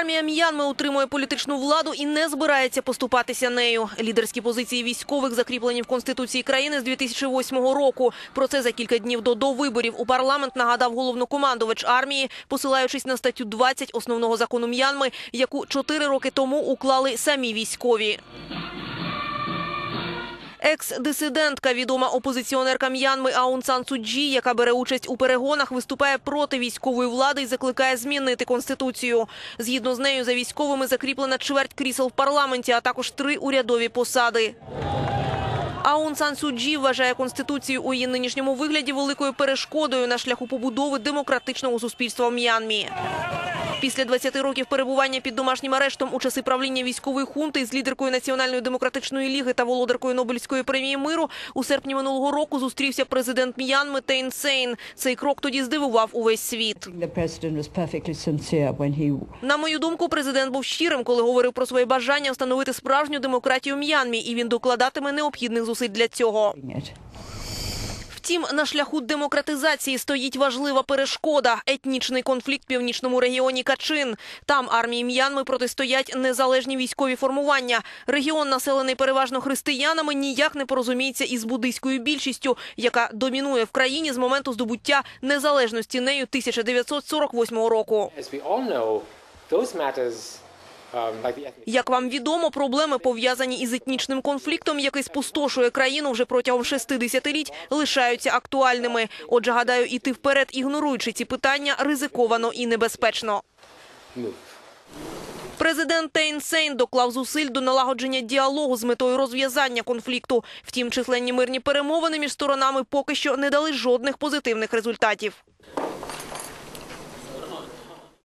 Армія М'янми утримує політичну владу і не збирається поступатися нею. Лідерські позиції військових закріплені в Конституції країни з 2008 року. Про це за кілька днів до, до виборів у парламент нагадав головнокомандувач армії, посилаючись на статтю 20 основного закону М'янми, яку чотири роки тому уклали самі військові. Екс-дисидентка, відома опозиціонерка М'янми Аун Сан Суджі, яка бере участь у перегонах, виступає проти військової влади і закликає змінити конституцію. Згідно з нею, за військовими закріплена чверть крісел в парламенті, а також три урядові посади. Аун Сан Суджі вважає конституцію у її нинішньому вигляді великою перешкодою на шляху побудови демократичного суспільства в М'янмі. Після 20 років перебування під домашнім арештом у часи правління військової хунти з лідеркою Національної демократичної ліги та володаркою Нобелівської премії миру у серпні минулого року зустрівся президент М'янми Тейн Сейн. Цей крок тоді здивував увесь світ. На мою думку, президент був щирим, коли говорив про своє бажання встановити справжню демократію в М'янмі, і він докладатиме необхідних зусиль для цього. Втім, на шляху демократизації стоїть важлива перешкода – етнічний конфлікт в північному регіоні Качин. Там армії М'янми протистоять незалежні військові формування. Регіон, населений переважно християнами, ніяк не порозуміється із буддийською більшістю, яка домінує в країні з моменту здобуття незалежності нею 1948 року. Як вам відомо, проблеми, пов'язані із етнічним конфліктом, який спустошує країну вже протягом шести десятиліть, лишаються актуальними. Отже, гадаю, іти вперед, ігноруючи ці питання, ризиковано і небезпечно. Президент Тейн Сейн доклав зусиль до налагодження діалогу з метою розв'язання конфлікту. Втім, численні мирні перемовини між сторонами поки що не дали жодних позитивних результатів.